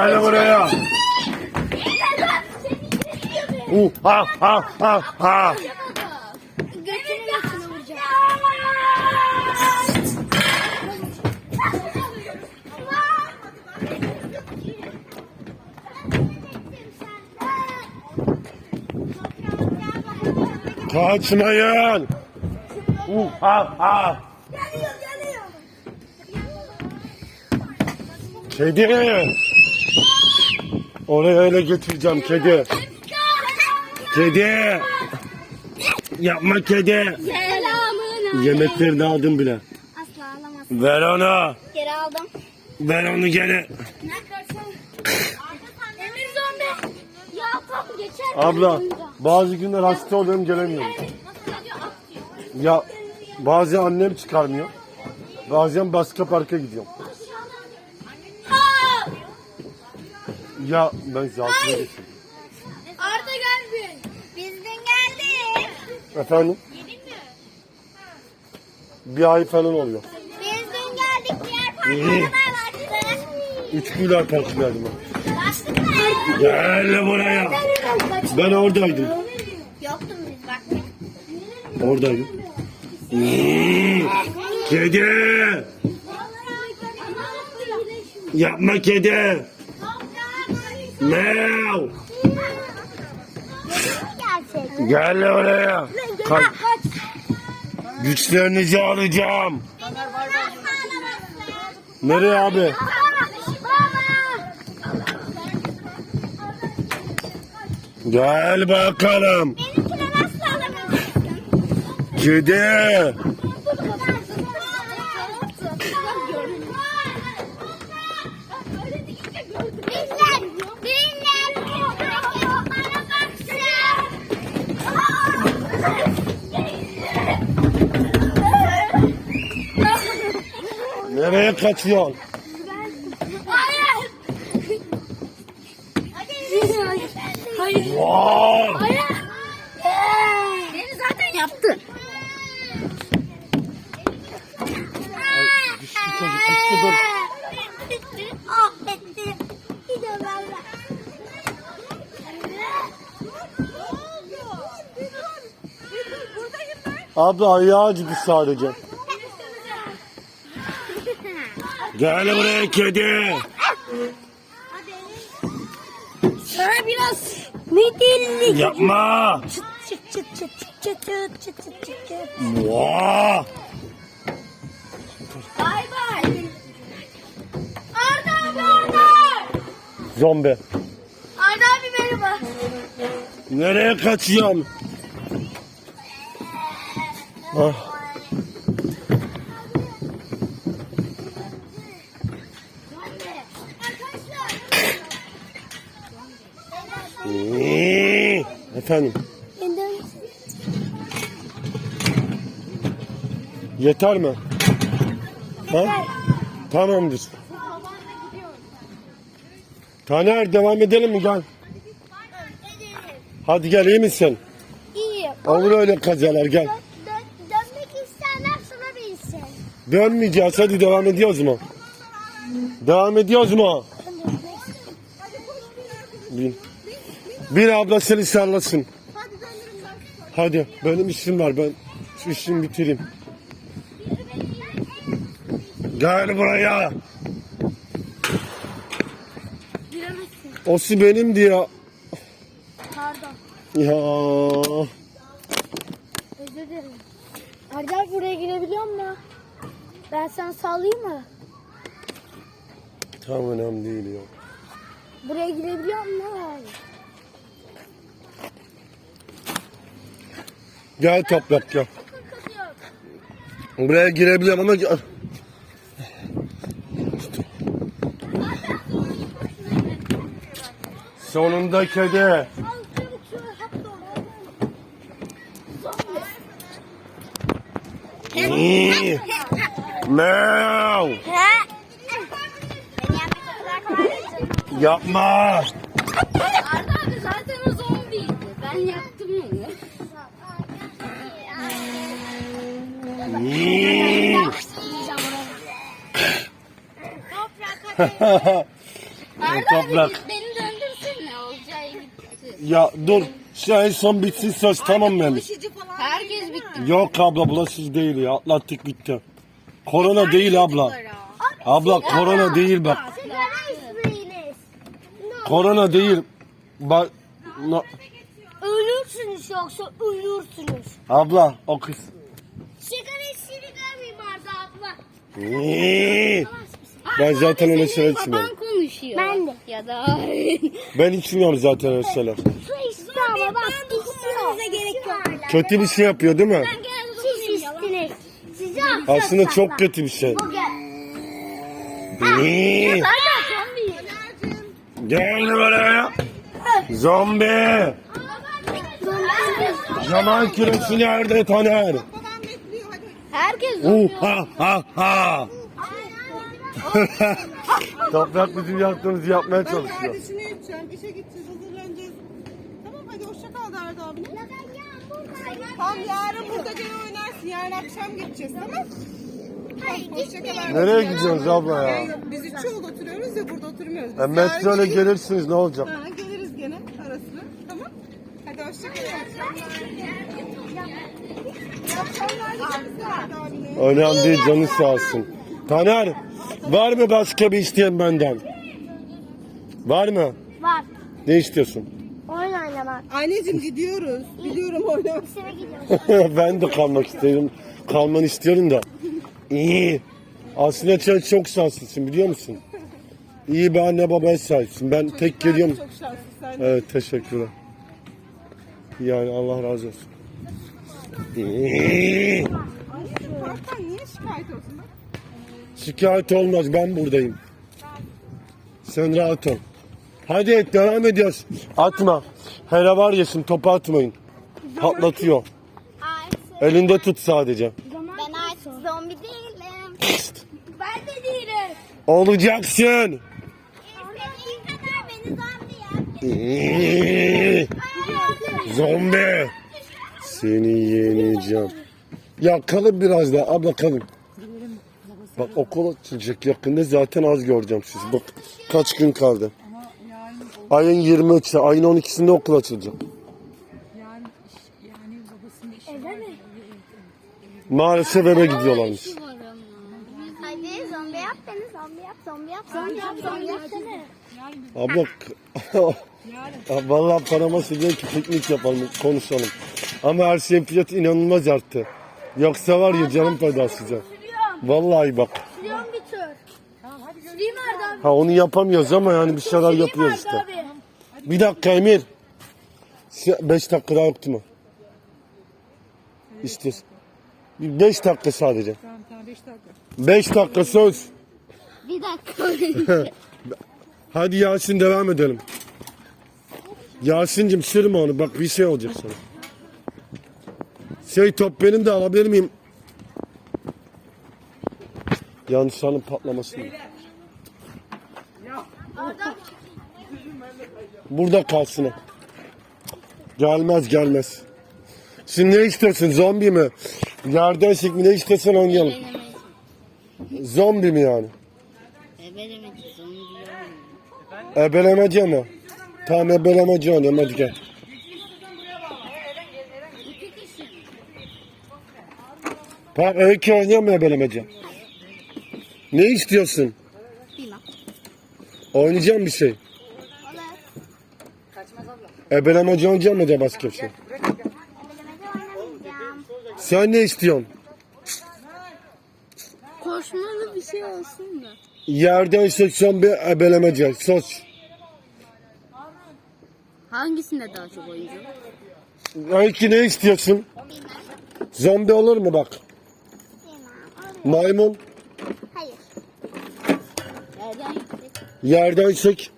Gel buraya. Uh, ha ha ha ha. Kaçmayın. Uh, ha ha. Kedi. Oraya öyle getireceğim kedi. Kedi. Yapma kedi. Yemeklerini aldım bile. Asla alamazsın. Ver onu. Geri aldım. Ver onu geri. Emir zombi. Ya tam geçer. Abla bazı günler hasta oluyorum gelemiyorum. Ya bazen annem çıkarmıyor. Bazen başka parka gidiyorum. Ya ben zaten geçtim. Arda geldi. Bizden geldi. Efendim? Bir ay falan oluyor. Bizden geldik. Diğer İyi. parklara başladık. Üç güler parkı geldim ben. Mı? Gel buraya. Ben oradaydım. Yoktum biz baktık. Oradaydım. İyi. Kedi. Yapma kedi. Meow. Gel oraya. Kaç. Güçlerinizi alacağım. Nereye abi? Gel bakalım. Kedi. Niye kaçıyorsun? Hayır. Hayır. Hayır. Vay. Hayır. Beni zaten yaptı. Ay, düştü çocuk düştü dur. Affettim. Abla ayağı acıdı sadece. Gel buraya kedi. Sana biraz midilli. Yapma. Çıt çıt çıt çıt çıt çıt çıt çıt çıt çıt. Vay. Bay bay. Arda abi Arda. Zombi. Arda abi merhaba. Nereye kaçıyorsun? Ah. İyi. Efendim. Yeter mi? Ha? Tamamdır. Taner devam edelim mi gel. Hadi gel iyi misin? İyi. Olur öyle kazalar gel. Dön, dönmek isteyenler sana bilsin. Dönmeyeceğiz hadi devam ediyoruz mu? Devam ediyoruz mu? Bin. Bir abla seni sarlasın. Hadi döndürün bak. Hadi benim işim var ben şu işimi bitireyim. Gel buraya. Giremezsin. O su benim diyor. Pardon. Ya. Özür dilerim. Abi buraya girebiliyor mu? Ben sana sallayayım mı? Tamam önemli değil ya. Buraya girebiliyor mu? Hayır. Gel toprak gel. Buraya girebiliyorum ama gel. Sonunda kedi. Meow. Yapma. Arda abi zaten o zombiydi. Ben yaptım Toprak. Beni döndürsene olacağı gitti. Ya dur. Şu en son bitsin söz tamam mı Emir? Herkes bitti. Yok abla bulaşıcı değil ya. Atlattık bitti. Korona değil abla. Abla korona değil bak. Korona değil. Bak. no- Ölürsünüz yoksa ölürsünüz. Abla o kız. İçtiğini görmeyeyim Arda abla. Ben zaten öyle şeyler içmiyorum. Baban konuşuyor. Ben de. Ya da Ben içmiyorum zaten öyle şeyler. Su içti ama bak istiyor. gerek yok. Kötü bir şey yapıyor değil mi? Siz içtiniz. Size Aslında çok kötü bir şey. Bu gel. Gel buraya. Zombi. Zaman küresi nerede Taner? Herkes Uh ha ha ha. Toprak bizim yaptığımızı yapmaya Ben çalışıyor. kardeşini yapacağım. İşe gideceğiz, hazırlanacağız. Tamam hadi hoşça kal Derdi abine. Tamam yarın burada gene oynarsın. Yarın akşam gideceğiz tamam? Hoşça kal. Nereye gidiyoruz abla ya? Yani biz üç yolda oturuyoruz ya burada oturmuyoruz. Biz E, metro ile yarın- gelirsiniz ne olacak? Ha, geliriz gene ara sıra. Tamam. Hadi hoşça kal. İyi akşamlar. Önemli değil canı sağ olsun. Taner var mı başka bir isteyen benden? Var mı? Var. Ne istiyorsun? Oyun oynamak. Anneciğim gidiyoruz. Biliyorum oynamak. Size gidiyoruz. ben de kalmak istiyorum. Kalmanı istiyorum da. İyi. Aslında sen çok şanslısın biliyor musun? İyi bir anne babaya sahipsin. Ben tek geliyorum. Çok şanslı sen. Evet teşekkürler. Yani Allah razı olsun. Parktan niye şikayet olsun? bak? Şikayet olmaz ben buradayım. Sen rahat ol. Hadi devam ediyoruz. Atma. Hele var ya şimdi topu atmayın. Patlatıyor. Elinde tut sadece. Ben artık zombi değilim. Ben de değilim. Olacaksın. İstediğin kadar beni zombi yap. Zombi. Seni yeneceğim. Ya kalın biraz daha abla kalın. Bak okul açılacak yakında zaten az göreceğim sizi. Bak kaç gün kaldı. Ayın 23'ü, ayın 12'sinde okul açılacak. Maalesef eve gidiyorlarmış. Hadi zombi yap beni zombi yap zombi yap zombi yap zombi yap. Abla Ya Vallahi parama diyor ki piknik yapalım, konuşalım. Ama her şeyin fiyatı inanılmaz arttı. Yoksa var ya canım fedasıca. Vallahi bak. Sürüyorum bir tür. Süreyim Arda abi. Ha onu yapamıyoruz ama yani bir şeyler yapıyoruz işte. Arda abi. Bir dakika Emir. 5 dakika daha yoktu mu? İstiyorsun. 5 dakika sadece. Tamam tamam 5 dakika. 5 dakika söz. Bir dakika. Hadi Yasin devam edelim. Yasin'cim sürme onu bak bir şey olacak sana. Şey top benim de alabilir miyim? Yanlış anın patlamasın. Burada kalsın o. Gelmez gelmez. Şimdi ne istiyorsun zombi mi? Yerden sik mi ne istiyorsan oynayalım. Zombi mi yani? Ebelemedi zombi. Ebelemece mi? Tamam ebelemece oynayalım hadi gel. İki kişi mi? Tamam öykü oynayalım mı ebelemece? Ne istiyorsun? Bilmem. Oynayacağım bir şey. Ebelemece oynayacağım mı da başka bir şey? Sen ne istiyorsun? Koşmalı bir şey olsun da. Yerden seçsem bir ebelemece. Sos. Hangisinde daha çok oyuncu? Öykü ne istiyorsun? Zombi olur mu bak? Maymun. Hayır. Nereden yüksek? Yerden sek.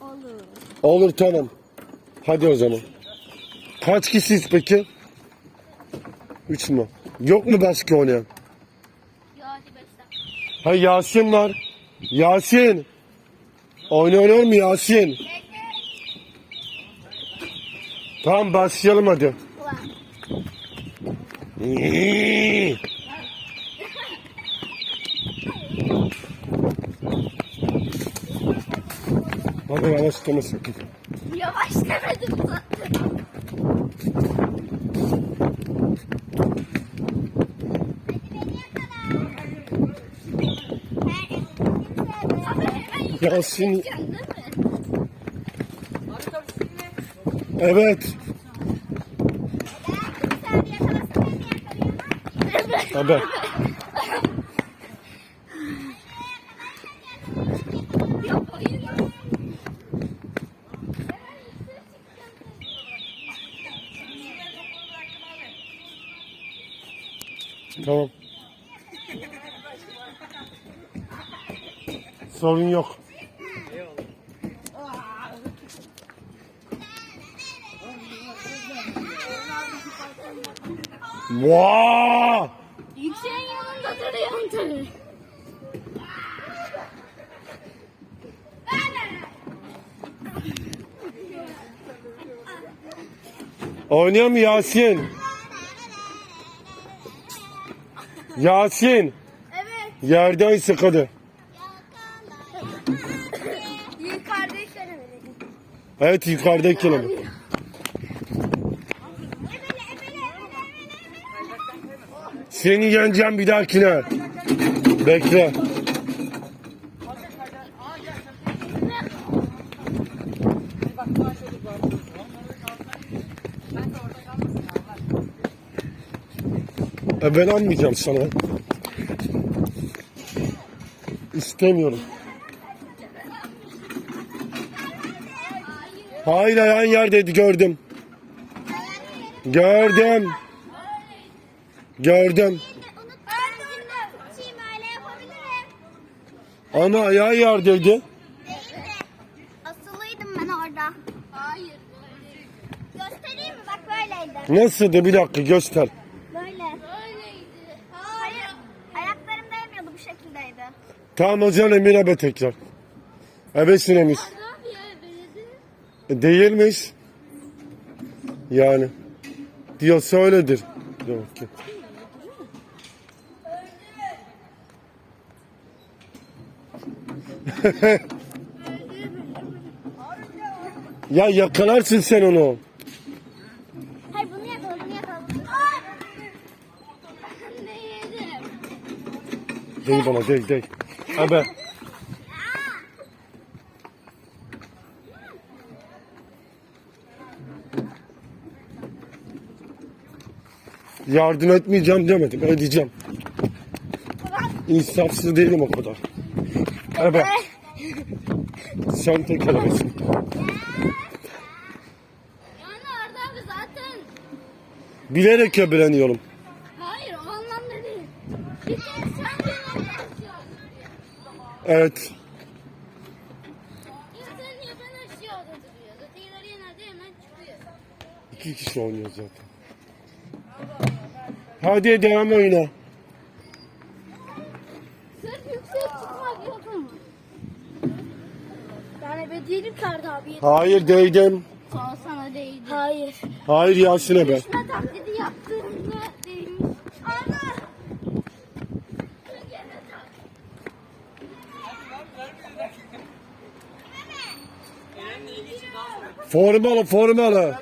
Olur. Olur tamam. Hadi o zaman. Kaç kişiyiz peki? Üç mü? Yok mu başka oynayan? Ha Yasin var. Yasin. Oynuyor mu Yasin? Tamam başlayalım hadi. Bana yavaş deme sakın. Yavaş demedim zaten. Yasin. Evet. Tabii. Tamam. Sorun yok. Vaa! Yükseğin yanında duruyorum tabii. Oynuyor mu Yasin? Yasin. Evet. Yerden sıkıldı. Evet yukarıdaki ama. Seni yeneceğim bir dahakine. Bekle. E ben almayacağım sana. İstemiyorum. Hayır ayağın yerdeydi gördüm. Gördüm. Gördüm. Ama ayağı yerdeydi. Asılıydım ben orada. Hayır. Göstereyim mi? Bak böyleydi. Nasıldı bir dakika göster. Böyle. Böyleydi. Hayır. Ayaklarım değmiyordu bu şekildeydi. Tamam o zaman Emine be tekrar. Ebesin Emir. Değilmiş. Yani. Diyorsa öyledir. Demek ki. ya yakalarsın sen onu. Hayır bunu yakala bunu yakala. Yedim. Değil bana değil değil. Ebe. Yardım etmeyeceğim demedim. Edeceğim. İnsafsız değilim o kadar. Ebe. Sen tek elemesin. Yani Arda abi zaten. Bilerek öbeleniyorum. Hayır o anlamda değil. Bir tek sen Evet. Ya sen ya ben aşağıda duruyor. Zaten ileriye nerede hemen çıkıyor. İki kişi oynuyor zaten. Hadi devam oyna. Sırf yüksek çıkmak yok ama. Ben ebe değilim Arda abi. Hayır değdim. Son sana değdi. Hayır. Hayır Yasin'e be. Düşme taklidi yaptığında değmiş. Arda. Formalı formalı.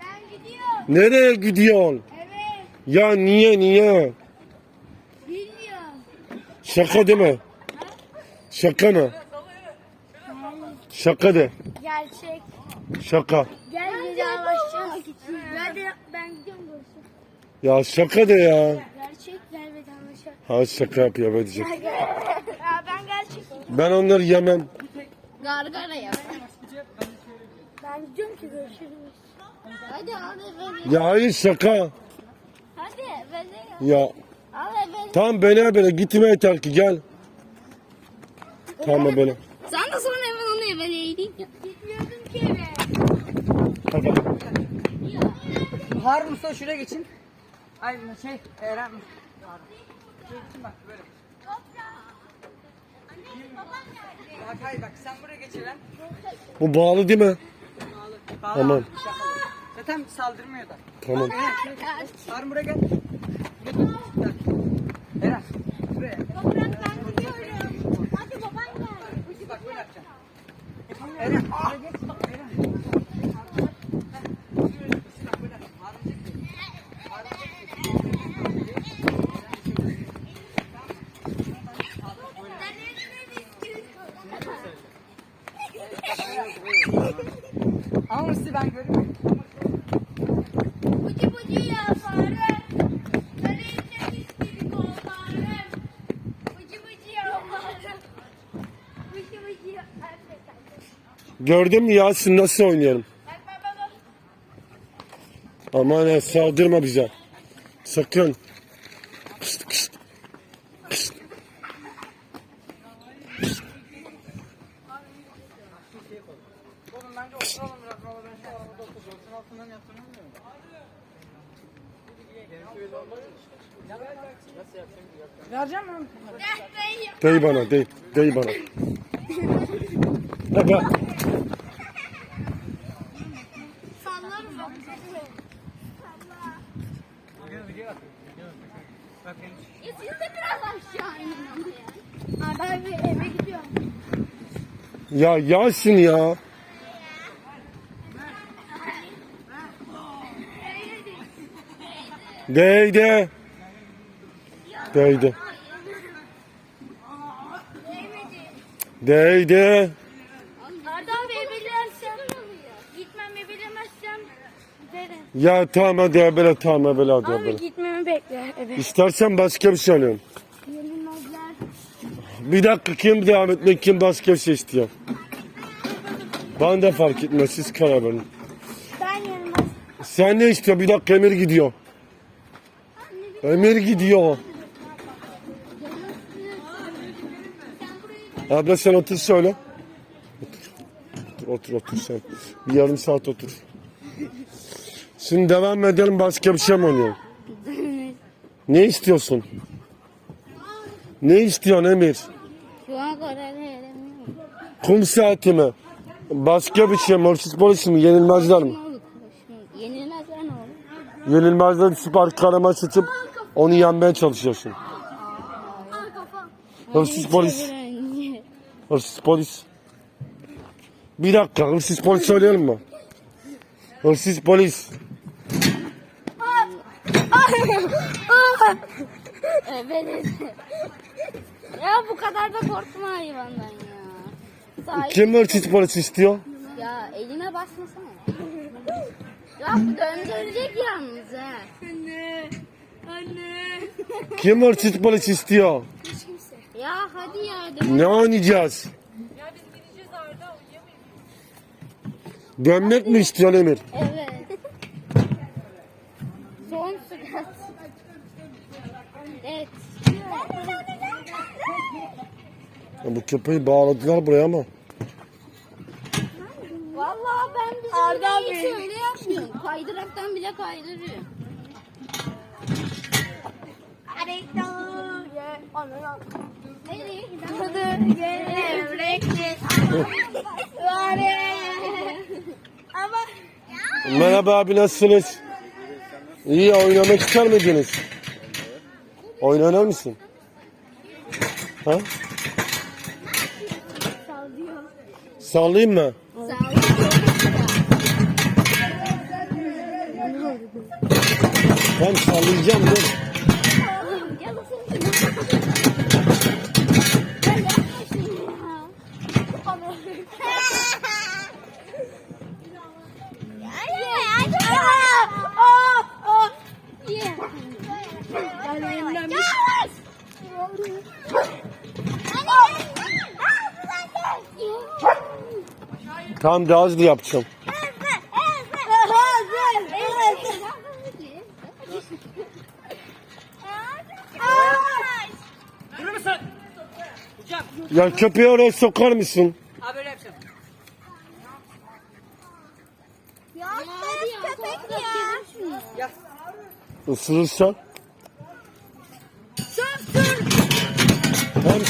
Ben gidiyorum. Nereye gidiyorsun? Ya niye niye? Bilmiyorum. Şaka değil mi? Şaka mı? Şaka de. Gerçek. Şaka. Gel vedalaşacağız. Ben de ben gidiyorum doğrusu. Ya şaka de ya. Gerçek gel vedalaşalım. Ha şaka yapıyor be diyecek. ya ben gerçek. Ben onları yemem. Gargara yap. Ben gidiyorum ki görüşürüz. Hadi evini. Ya hayır şaka. Ya. Ya Al evini. tam böyle böyle gitme yeter ki gel. Tamam böyle. Sen de sonra hemen onu eveleydin. Gitmiyordum ki eve. Tamam. Harun Mustafa şuraya geçin. Ay şey Eren. Geçin bak böyle. Bak hayır bak sen buraya geç Eren. Bu bağlı değil mi? Bağla. Tamam. Zaten saldırmıyor da. Tamam. Eren. Harun buraya gel. Berat. Buraya. Baba ben gidiyorum. Hadi baban gel. Bak böyle yapacağım. Eren. Ah. Geç bak Eren. Ama sizi ben görmüyorum. Sakın. Biraz. Valla ben şu arabada oturacağım. Şunun altından yaptığını bilmiyorum. Vereceğim mi? Dey bana dey. Dey bana. Baba. Sallarım bak. Ya siz de biraz aşağı inin ya. Abi eve gidiyorum. Ya Yasin ya. Değdi. Değdi. Değdi. Ya tamam hadi ebele tamam ebele hadi Abi gitmemi bekle ebe. İstersen başka bir şey alıyorum. Yenilmezler. Bir dakika kim devam etmek kim başka bir şey istiyor. Bana da fark etmez siz karar verin. Ben yenilmez. Sen ne istiyorsun? Bir dakika Emir gidiyor. Emir gidiyor. Abla sen otur. Otur. Otur otur otur sen. Bir yarım saat otur. Şimdi devam edelim başka bir şey mi oynayalım? Ne istiyorsun? Ne istiyorsun Emir? Kum saati mi? Başka bir şey mi? Hırsız polis mi? Yenilmezler mi? Yenilmezler ne olur? Yenilmezler süper kahraman seçip onu yenmeye çalışıyorsun. Hırsız polis. Hırsız polis. Bir dakika hırsız polis söyleyelim mi? Hırsız polis. Evet. ya bu kadar da korkma hayvandan ya. Sahip. Kim hırsız polis istiyor? Ya eline basmasana. ya bu döndürecek yalnız ha. Anne. Anne. Kim hırsız polis istiyor? Ya hadi ya. dön. Ne oynayacağız? Dönmek mi istiyorsun Emir? Evet. Evet. Ya bu köpeği bağladılar buraya ama. Vallahi ben bizim Arda hiç öyle yapmıyorum. Kaydıraktan bile kaydırıyor. Merhaba abi nasılsınız? İyi oynamak ister miydiniz? Oynar mısın? Ha? Sallayayım mı? Ben sallayacağım dur. Tamam daha hızlı yapacağım. Ya köpeği oraya sokar mısın? Abi böyle yapacağım. Ya köpek ya. Gel. Isırırsan.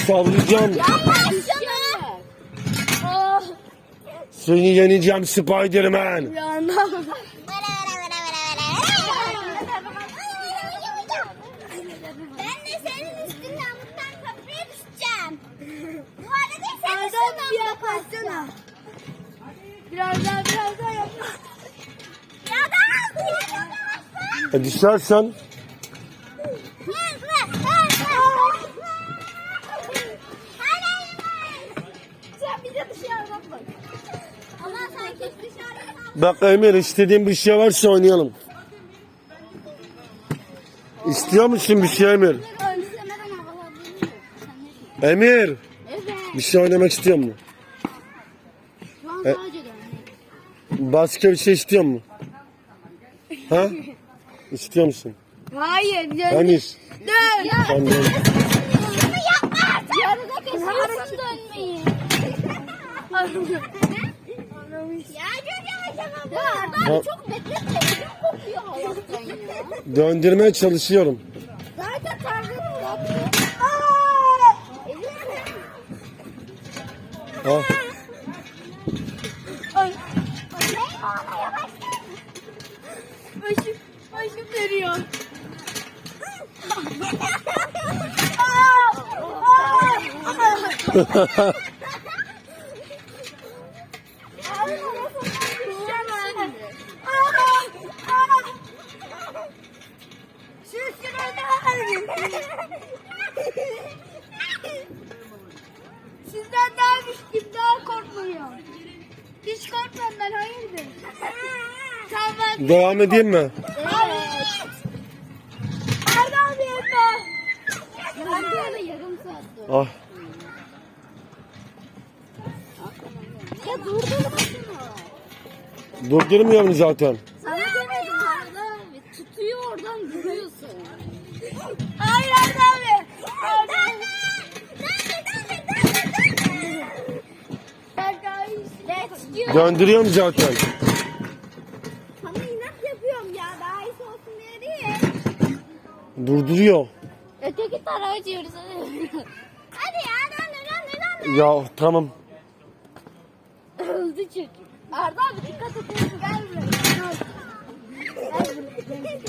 Sallayacağım. Seni yeneceğim Spiderman. Ben de senin üstünden buradan köprüye düşeceğim. Bu arada sen üstünden yaparsana. Biraz daha biraz daha yap. Ya da ya da E düşersen bak Emir istediğin bir şey varsa oynayalım. İstiyor musun bir şey Emir? Emir bir şey oynamak istiyor musun? E- Başka bir şey istiyor mu? Ha? İstiyor musun? Hayır. Dön. Hani Dön. Tamam, dön. Yarıda kesiyorsun dönmeyi. Ya çok bekletme. Çok kokuyor hayattan ya. Döndürmeye çalışıyorum. Zaten tarzını yaptı. Ha. Ay. Ona yavaş. Başım, başım dönüyor. Sizden Korkmam ben, hayırdır? Tamam. Devam edeyim mi? Evet. Arda abi böyle yarım saat Ah. Ya durdurmasın o. Durdurmuyorum zaten. Döndürüyorum zaten. Sana inat yapıyorum ya. Daha iyisi olsun diye değil. Durduruyor. Öteki tarafa açıyoruz. hadi. Ya. Dön dön dön dön. Ya tamam. Öldü çocuk. Arda abi dikkat et. Gel buraya. Gel.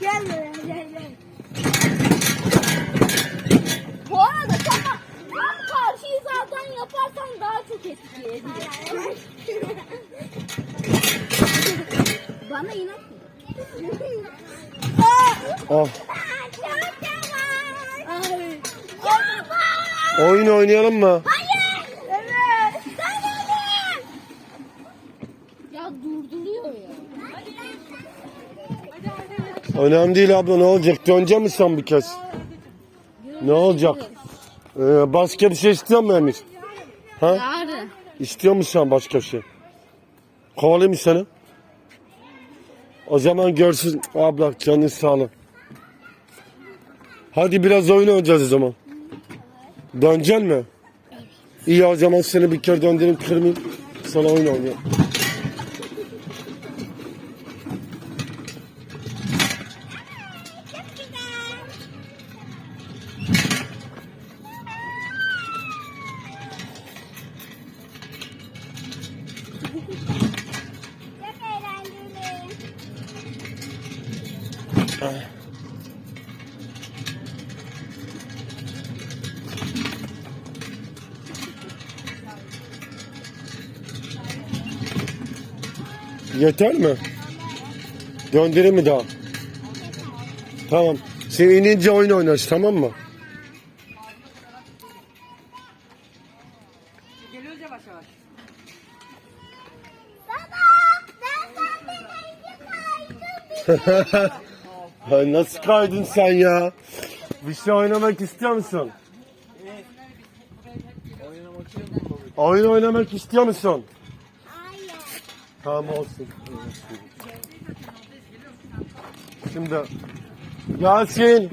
Gel buraya. Gel gel. Bu arada yaparsan daha çok etki ediyor. Bana inat mı? Yavaş. Ay. Oyun oynayalım mı? Hayır. Evet. Ya durduruyor ya. Önemli değil abla ne olacak? Dönecek misin sen bir kez? Ne olacak? Ee, başka bir şey istiyor Emir? Ha? Yarın. İstiyor musun sen başka bir şey? Kovalayayım mı seni? O zaman görsün abla canın sağlık. Hadi biraz oyun oynayacağız o zaman. Döneceksin mi? İyi o zaman seni bir kere döndüreyim kırmayayım. Sana oyun oynayalım. Yeter mi? Döndüreyim mi daha? Tamam. Sen inince oyun oynarız tamam mı? Geliyoruz yavaş yavaş. Baba ben senden önce kaydım. Ay nasıl kaydın sen ya? Bir şey oynamak istiyor musun? Oyun oynamak istiyor musun? Tamam olsun. Şimdi Yasin